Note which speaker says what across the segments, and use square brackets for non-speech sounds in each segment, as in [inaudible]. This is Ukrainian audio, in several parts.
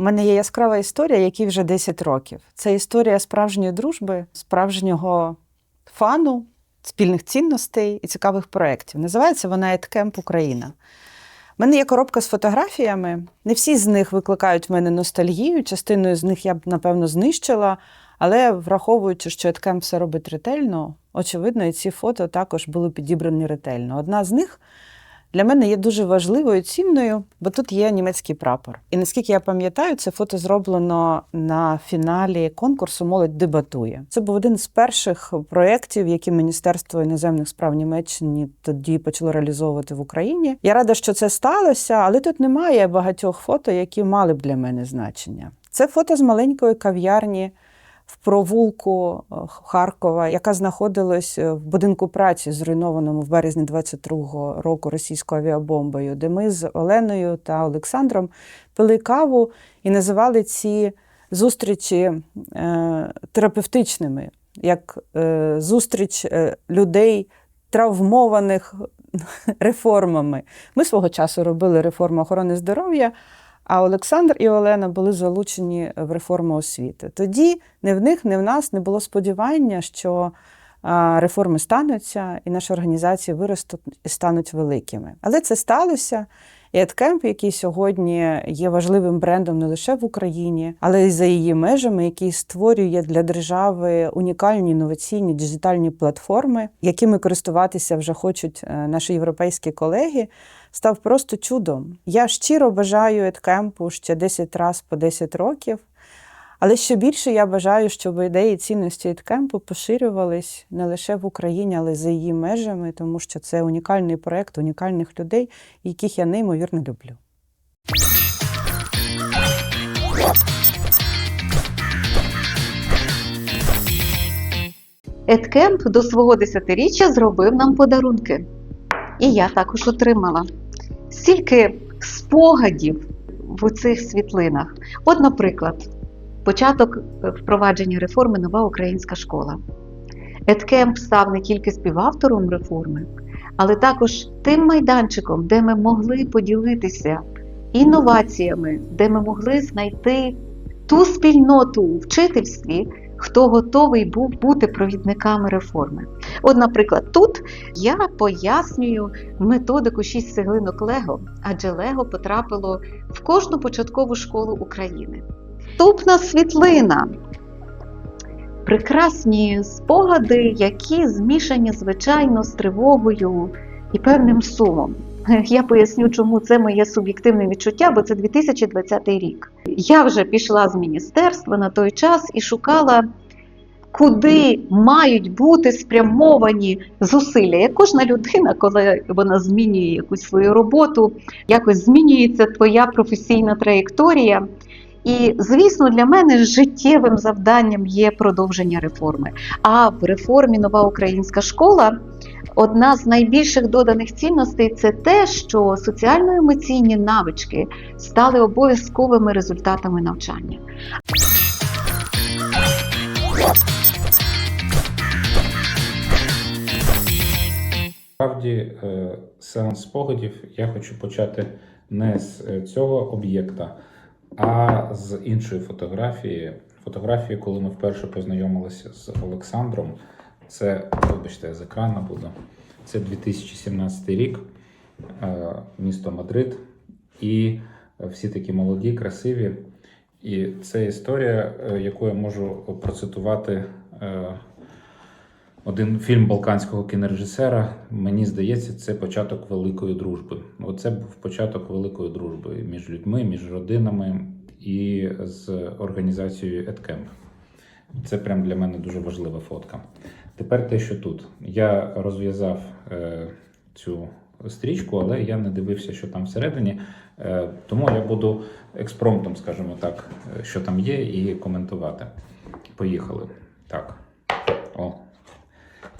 Speaker 1: У мене є яскрава історія, якій вже 10 років. Це історія справжньої дружби, справжнього фану, спільних цінностей і цікавих проєктів. Називається вона «Еткемп Україна. У мене є коробка з фотографіями. Не всі з них викликають в мене ностальгію. Частиною з них я б, напевно, знищила. Але враховуючи, що Еткемп все робить ретельно, очевидно, і ці фото також були підібрані ретельно. Одна з них для мене є дуже важливою, цінною, бо тут є німецький прапор. І наскільки я пам'ятаю, це фото зроблено на фіналі конкурсу Молодь дебатує. Це був один з перших проєктів, які Міністерство іноземних справ Німеччини тоді почало реалізовувати в Україні. Я рада, що це сталося, але тут немає багатьох фото, які мали б для мене значення. Це фото з маленької кав'ярні в провулку е, Харкова, яка знаходилась е, в будинку праці, зруйнованому в березні 22-го року російською авіабомбою, де ми з Оленою та Олександром пили каву і називали ці зустрічі е, терапевтичними, як зустріч людей, травмованих [laughs] реформами. Ми свого часу робили реформу охорони здоров'я. А Олександр і Олена були залучені в реформу освіти. Тоді не в них, не в нас не було сподівання, що реформи стануться, і наші організації виростуть і стануть великими. Але це сталося. І Adcamp, який сьогодні є важливим брендом не лише в Україні, але й за її межами, який створює для держави унікальні інноваційні діджитальні платформи, якими користуватися вже хочуть е, наші європейські колеги став просто чудом. Я щиро бажаю Едкемпу ще 10 разів по 10 років. Але ще більше я бажаю, щоб ідеї цінності Едкемпу поширювались не лише в Україні, але й за її межами, тому що це унікальний проєкт унікальних людей, яких я неймовірно люблю.
Speaker 2: Едкемп до свого десятиріччя зробив нам подарунки. І я також отримала стільки спогадів в цих світлинах. От, наприклад, початок впровадження реформи Нова українська школа. Едкемп став не тільки співавтором реформи, але також тим майданчиком, де ми могли поділитися інноваціями, де ми могли знайти ту спільноту у вчительстві, хто готовий був бути провідниками реформи. От, наприклад, тут я пояснюю методику 6 цеглинок Лего, адже Лего потрапило в кожну початкову школу України. Наступна світлина. Прекрасні спогади, які змішані, звичайно, з тривогою і певним сумом. [laughs] Я поясню, чому це моє суб'єктивне відчуття, бо це 2020 рік. Я вже пішла з міністерства на той час і шукала, куди мають бути спрямовані зусилля. Як кожна людина, коли вона змінює якусь свою роботу, якось змінюється твоя професійна траєкторія. І, звісно, для мене життєвим завданням є продовження реформи. А в реформі нова українська школа одна з найбільших доданих цінностей це те, що соціально-емоційні навички стали обов'язковими результатами навчання.
Speaker 3: Справді, е, сеанс спогадів я хочу почати не з е, цього об'єкта, а з іншої фотографії. Фотографії, коли ми вперше познайомилися з Олександром. Це, вибачте, я з екрану буду. Це 2017 рік, е, місто Мадрид. І всі такі молоді, красиві. І це історія, е, яку я можу процитувати е, один фільм балканського кінорежисера. Мені здається, це початок великої дружби. Оце був початок великої дружби між людьми, між родинами і з організацією EdCamp. Це прям для мене дуже важлива фотка. Тепер те, що тут. Я розв'язав е, цю стрічку, але я не дивився, що там всередині. Е, тому я буду експромтом, скажімо так, е, що там є, і коментувати. Поїхали. Так. О,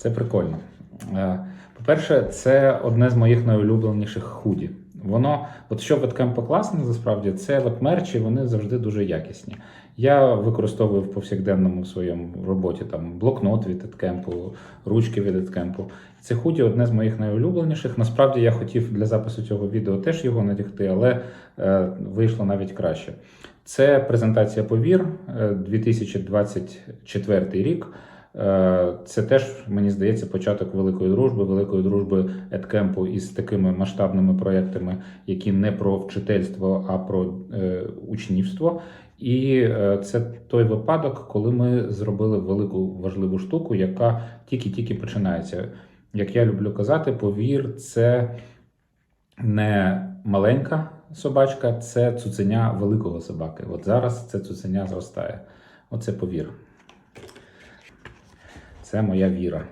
Speaker 3: це прикольно. Е, По-перше, це одне з моїх найулюбленіших худі. Воно, от що Веткемпа класне, насправді, це веб-мерчі, вони завжди дуже якісні. Я використовую в повсякденному своєму роботі там блокнот від Еткемпу, ручки від Еткемпу. Це худі одне з моїх найулюбленіших. Насправді я хотів для запису цього відео теж його надягти, але е, вийшло навіть краще. Це презентація повір е, 2024 рік. Е, Це теж, мені здається, початок великої дружби, великої дружби Едкемпу із такими масштабними проектами, які не про вчительство, а про е, учнівство. І е, це той випадок, коли ми зробили велику важливу штуку, яка тільки-тільки починається. Як я люблю казати, повір це не маленька собачка, це цуценя великого собаки. От зараз це цуценя зростає. Оце повір. Це моя віра,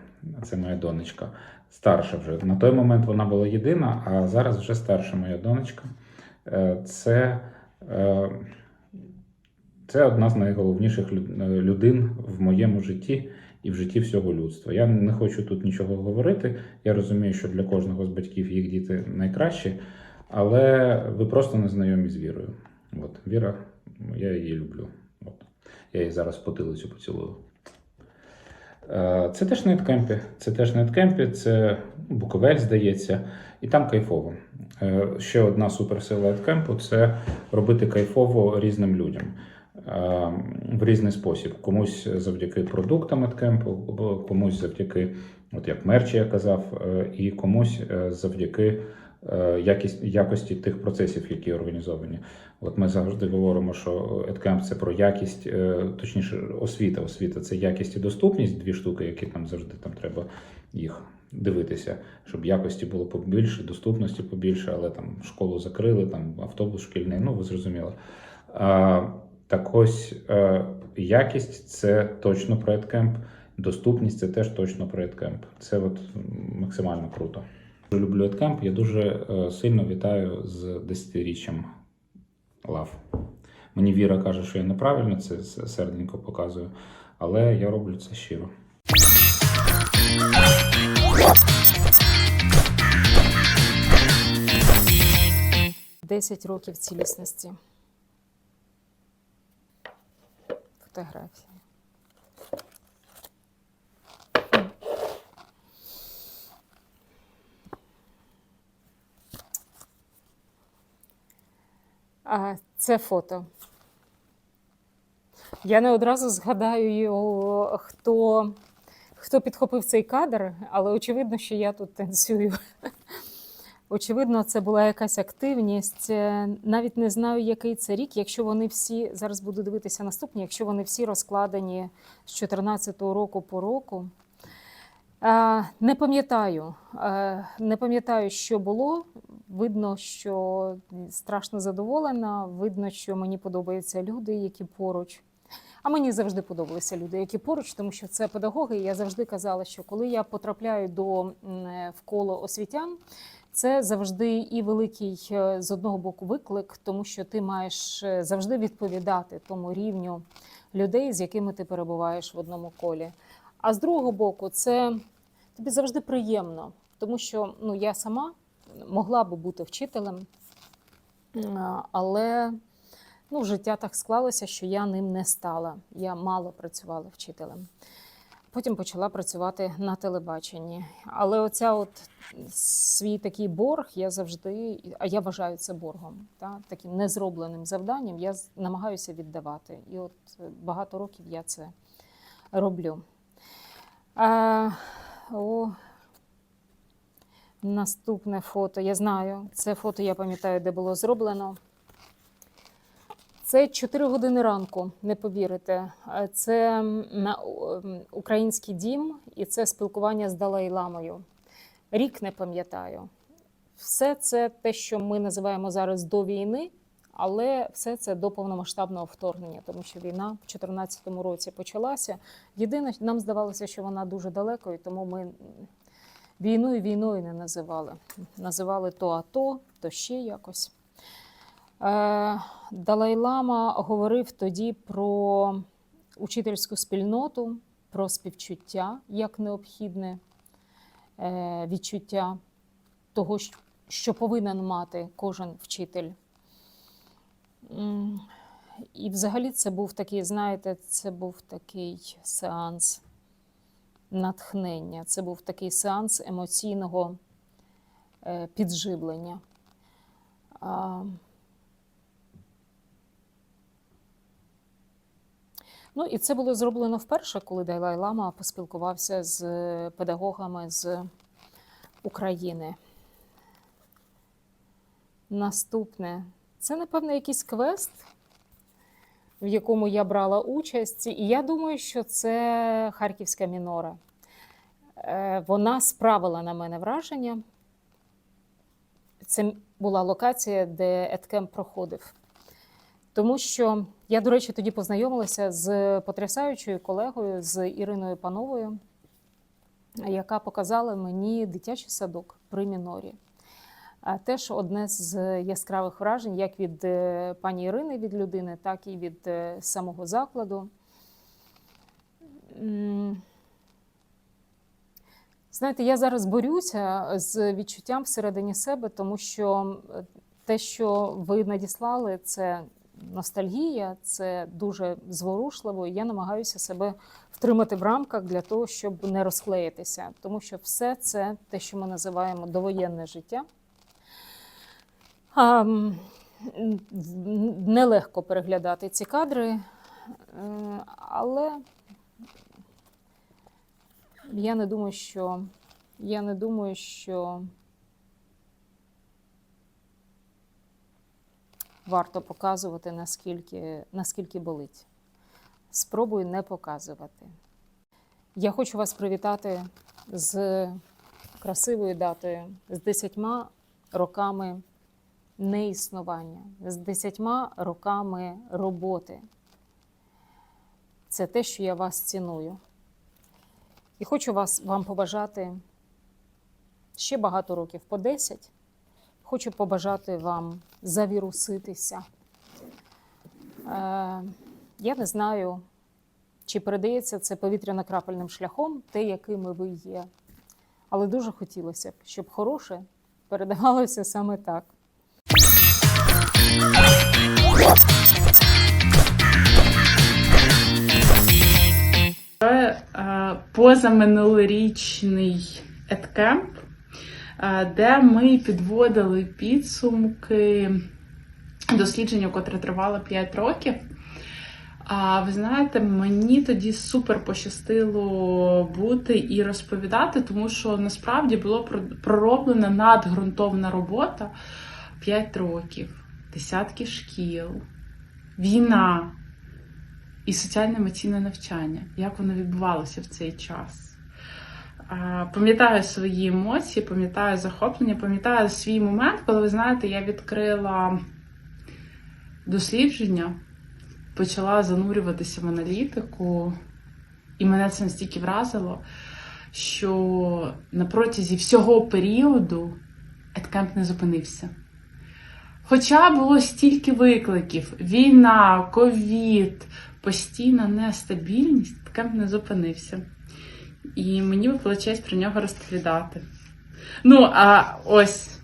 Speaker 3: це моя донечка. Старша вже. На той момент вона була єдина, а зараз вже старша моя донечка. Е, Це, е, це одна з найголовніших е, людин в моєму житті і в житті всього людства. Я не хочу тут нічого говорити. Я розумію, що для кожного з батьків їх діти найкращі, але ви просто не знайомі з вірою. От, Віра, я її люблю. От. Я її зараз потилицю поцілую. Е, Це теж на. Це теж на це Буковель, здається, і там кайфово. Е, Ще одна суперсила еткемпу це робити кайфово різним людям е, в різний спосіб. Комусь завдяки продуктам еткемпу, комусь завдяки, от як мерчі я казав, і комусь завдяки якість, якості тих процесів, які організовані. От ми завжди говоримо, що EdCamp – це про якість, е, точніше, освіта. Освіта це якість і доступність, дві штуки, які там завжди там треба їх дивитися, щоб якості було побільше, доступності побільше, але там школу закрили, там автобус шкільний, ну ви зрозуміли. Так ось е, якість це точно про EdCamp, доступність це теж точно про EdCamp. Це от максимально круто. Дуже люблю EdCamp, я дуже е, сильно вітаю з 10-річчям лав. Мені Віра каже, що я неправильно це серденько показую, але я роблю це щиро.
Speaker 4: Десять років цілісності. Фотографії. А, це фото. Я не одразу згадаю хто, хто підхопив цей кадр, але очевидно, що я тут танцюю. [laughs] Очевидно, це була якась активність. Е, Навіть не знаю, який це рік. Якщо вони всі зараз буду дивитися наступні, якщо вони всі розкладені з 2014 року по року. Е, Не пам'ятаю, Е, не пам'ятаю, що було. Видно, що страшно задоволена. Видно, що мені подобаються люди, які поруч. А мені завжди подобалися люди, які поруч, тому що це педагоги. Я завжди казала, що коли я потрапляю до в коло освітян, це завжди і великий е, з одного боку виклик, тому що ти маєш е, завжди відповідати тому рівню людей, з якими ти перебуваєш в одному колі. А з другого боку, це тобі завжди приємно, тому що ну, я сама могла би бути вчителем, але ну, життя так склалося, що я ним не стала. Я мало працювала вчителем. Потім почала працювати на телебаченні. Але оця от свій такий борг я завжди, а я вважаю це боргом, та, таким незробленим завданням, я намагаюся віддавати. І от е, багато років я це роблю. А, о, наступне фото. Я знаю, це фото я пам'ятаю, де було зроблено. Це 4 години ранку, не повірите. Е, Це український дім, і це спілкування з Далай-ламою. Рік не пам'ятаю. Все це те, що ми називаємо зараз до війни, але все це до повномасштабного вторгнення, тому що війна в 2014 році почалася. Єдине, нам здавалося, що вона дуже далеко, і тому ми війною війною не називали. Називали то АТО, то ще якось. Е, Далай-Лама говорив тоді про учительську спільноту, про співчуття як необхідне е, відчуття того, що повинен мати кожен вчитель. І взагалі це був такий, знаєте, це був такий сеанс натхнення, це був такий сеанс емоційного е, підживлення. Ну і це було зроблено вперше, коли Дайлай Лама поспілкувався з педагогами з України. Наступне це, напевно, якийсь квест, в якому я брала участь. І я думаю, що це Харківська мінора. Е, Вона справила на мене враження. Це була локація, де Еткемп проходив. Тому що я, до речі, тоді познайомилася з потрясаючою колегою, з Іриною Пановою, яка показала мені дитячий садок при мінорі. Теж одне з яскравих вражень, як від е, пані Ірини від людини, так і від е, самого закладу. Знаєте, я зараз борюся з відчуттям всередині себе, тому що те, що ви надіслали, це ностальгія, це дуже зворушливо. І я намагаюся себе втримати в рамках для того, щоб не розклеїтися. Тому що все це те, що ми називаємо довоєнне життя. Нелегко переглядати ці кадри, е, але я не думаю, що я не думаю, що варто показувати, наскільки, наскільки болить. Спробую не показувати. Я хочу вас привітати з красивою датою, з десятьма роками неіснування, з десятьма роками роботи. Це те, що я вас ціную. І хочу вас, вам побажати ще багато років по 10. Хочу побажати вам завіруситися. Е, я не знаю, чи передається це повітряно-крапельним шляхом, те, якими ви є. Але дуже хотілося б, щоб хороше передавалося саме так.
Speaker 5: Позаминулорічний еткемп, е, де ми підводили підсумки дослідження, котре тривало 5 років. А ви знаєте, мені тоді супер пощастило бути і розповідати, тому що насправді було пророблена надґрунтовна робота 5 років, десятки шкіл, війна і соціально-емоційне навчання, як воно відбувалося в цей час. Пам'ятаю свої емоції, пам'ятаю захоплення, пам'ятаю свій момент, коли ви знаєте, я відкрила дослідження, почала занурюватися в аналітику, і мене це настільки вразило, що на протязі всього періоду еткемп не зупинився. Хоча було стільки викликів: війна, ковід, постійна нестабільність, еткемп не зупинився. І мені випала честь про нього розповідати. Ну, а ось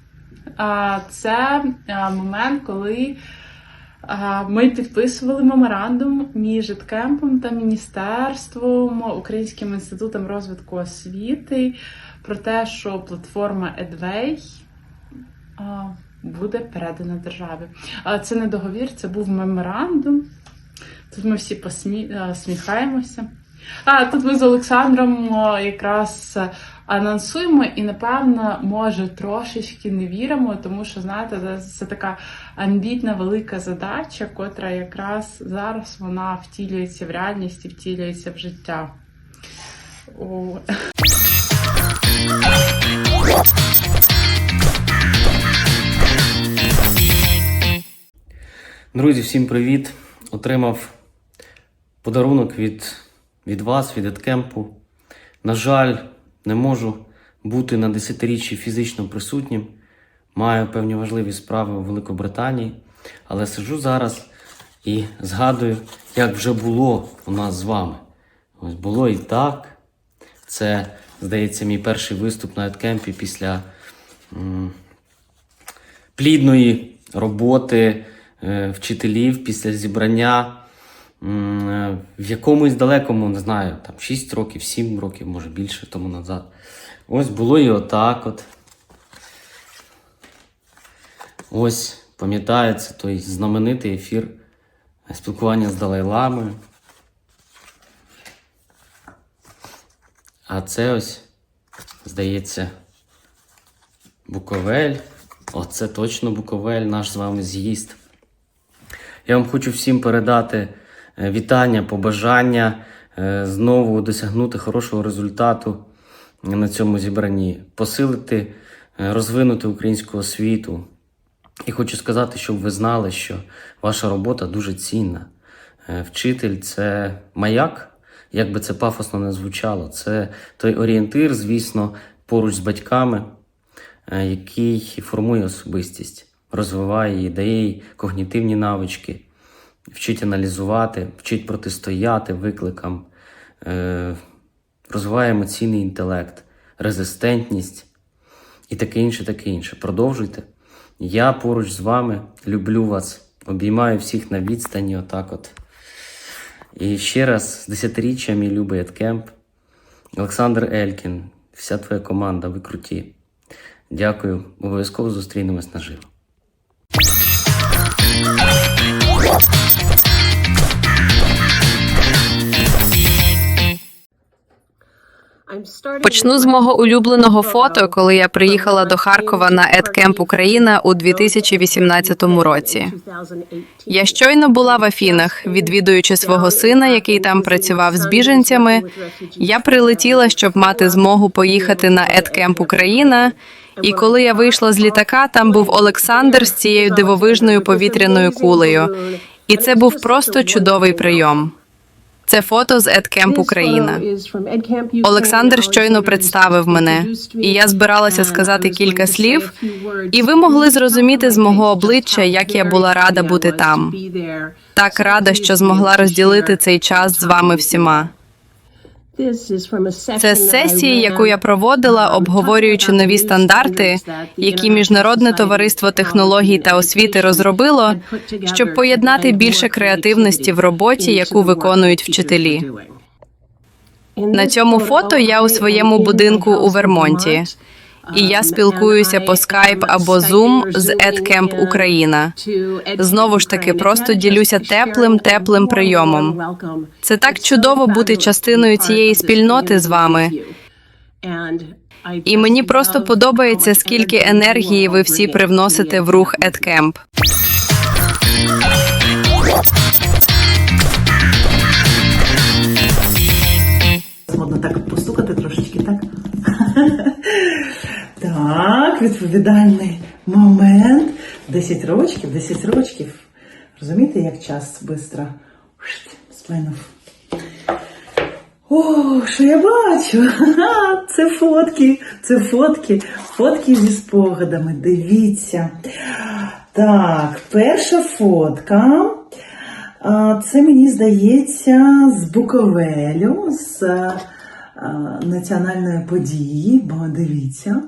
Speaker 5: а, це момент, коли ми підписували меморандум між Еткемпом та Міністерством Українським інститутом розвитку освіти про те, що платформа а, буде передана державі. Це не договір, це був меморандум. Тут ми всі посміхаємося. А тут ми з Олександром якраз е, анонсуємо і, напевно, може трошечки не віримо, тому що, знаєте, це така амбітна велика задача, котра якраз зараз вона втілюється в реальність і втілюється в життя. О,
Speaker 6: Друзі, всім привіт! Отримав подарунок від, від вас, від Еткемпу. На жаль, не можу бути на 10-річчі фізично присутнім. Маю певні важливі справи у Великобританії, але сиджу зараз і згадую, як вже було у нас з вами. Ось було і так. Це, здається, мій перший виступ на Еткемпі після м, плідної роботи вчителів після зібрання е, в якомусь далекому, не знаю, там 6 років, 7 років, може більше тому назад. Ось було і отак от. Ось пам'ятається той знаменитий ефір спілкування з Далай-Ламою. А це ось, здається, Буковель. Оце точно Буковель, наш з вами з'їзд. Я вам хочу всім передати е, вітання, побажання е, знову досягнути хорошого результату на цьому зібранні, посилити, е, розвинути українську освіту. І хочу сказати, щоб ви знали, що ваша робота дуже цінна. Вчитель це маяк, як би це пафосно не звучало. Це той орієнтир, звісно, поруч з батьками, який формує особистість, розвиває її, дає їй когнітивні навички, вчить аналізувати, вчить протистояти викликам, е, розвиває емоційний інтелект, резистентність і таке інше, таке інше. Продовжуйте. Я поруч з вами люблю вас, обіймаю всіх на відстані, отак от. І ще раз з десятиріччя мій любий Едкемп, Олександр Елькін, вся твоя команда, ви круті. Дякую, обов'язково зустрінемось наживо.
Speaker 7: Почну з мого улюбленого фото, коли я приїхала до Харкова на EdCamp Україна у 2018 році. Я щойно була в Афінах, відвідуючи свого сина, який там працював з біженцями. Я прилетіла, щоб мати змогу поїхати на EdCamp Україна. І коли я вийшла з літака, там був Олександр з цією дивовижною повітряною кулею. І це був просто чудовий прийом. Це фото з EdCamp Україна. Олександр щойно представив мене, і я збиралася сказати кілька слів, і ви могли зрозуміти з мого обличчя, як я була рада бути там. Так рада, що змогла розділити цей час з вами всіма. Це сесія, сесії, яку я проводила, обговорюючи нові стандарти, які міжнародне товариство технологій та освіти розробило, щоб поєднати більше креативності в роботі, яку виконують вчителі. На цьому фото я у своєму будинку у Вермонті, і я спілкуюся по Skype або Zoom з EdCamp Україна. Знову ж таки, просто ділюся теплим, теплим прийомом. Це так чудово бути частиною цієї спільноти з вами. І мені просто подобається, скільки енергії ви всі привносите в рух EdCamp.
Speaker 8: Модно так постукати трошечки, так? [laughs] Так, відповідальний момент. 10 рочків, 10 рочків. Розумієте, як час швидко сплинув. О, що я бачу? Це фотки, це фотки, фотки зі спогадами. Дивіться. Так, перша фотка. Це мені здається з Буковелю, з національної події. Бо дивіться,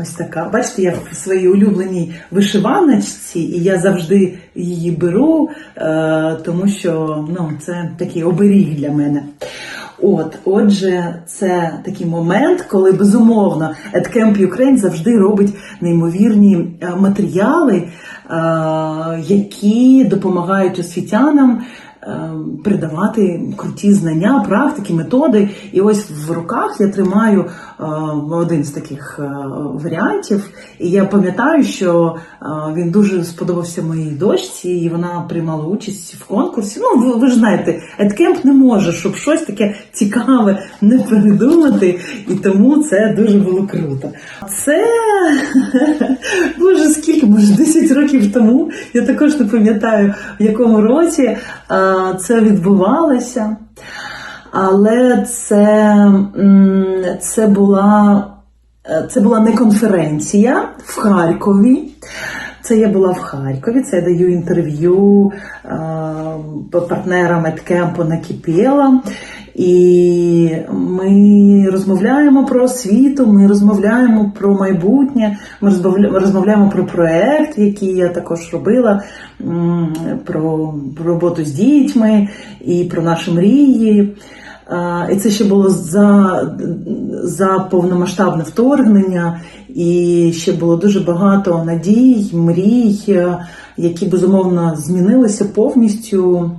Speaker 8: ось така. Бачите, я в своїй улюбленій вишиваночці, і я завжди її беру, е, тому що ну, це такий оберіг для мене. От, отже, це такий момент, коли безумовно EdCamp Ukraine завжди робить неймовірні е, матеріали, е, які допомагають освітянам передавати круті знання, практики, методи. І ось в руках я тримаю е, один з таких е, варіантів. І я пам'ятаю, що е, він дуже сподобався моїй дочці, і вона приймала участь в конкурсі. Ну, ви, ви ж знаєте, EdCamp не може, щоб щось таке цікаве не передумати, і тому це дуже було круто. Це [laughs] боже, скільки, може, 10 років тому. Я також не пам'ятаю, в якому році е, це відбувалося. Але це, це була Е, Це була не конференція в Харкові. Це я була в Харкові, це я даю інтерв'ю е, партнерам Едкемпу Накипєла. І ми розмовляємо про освіту, ми розмовляємо про майбутнє, ми розмовляємо про проект, який я також робила, про роботу з дітьми і про наші мрії. І це ще було за, за повномасштабне вторгнення, і ще було дуже багато надій, мрій, е, які безумовно змінилися повністю,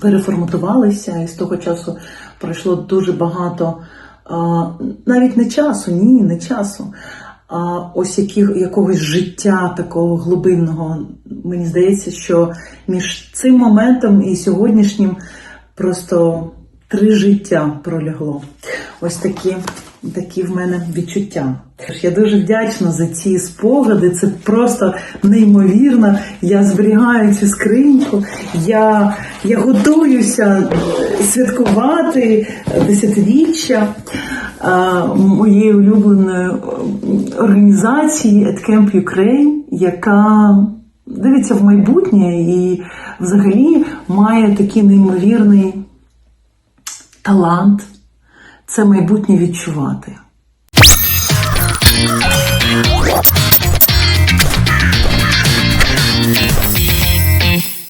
Speaker 8: переформатувалися. І з того часу пройшло дуже багато навіть не часу, ні, не часу. А ось які, якогось життя такого глибинного. Мені здається, що між цим моментом і сьогоднішнім просто три життя пролягло. Ось такі, такі в мене відчуття. Я дуже вдячна за ці спогади. Це просто неймовірно. Я зберігаю цю скриньку. Я, я готуюся святкувати десятиріччя моєї улюбленої організації EdCamp Ukraine, яка дивиться в майбутнє і взагалі має такий неймовірний талант це майбутнє відчувати.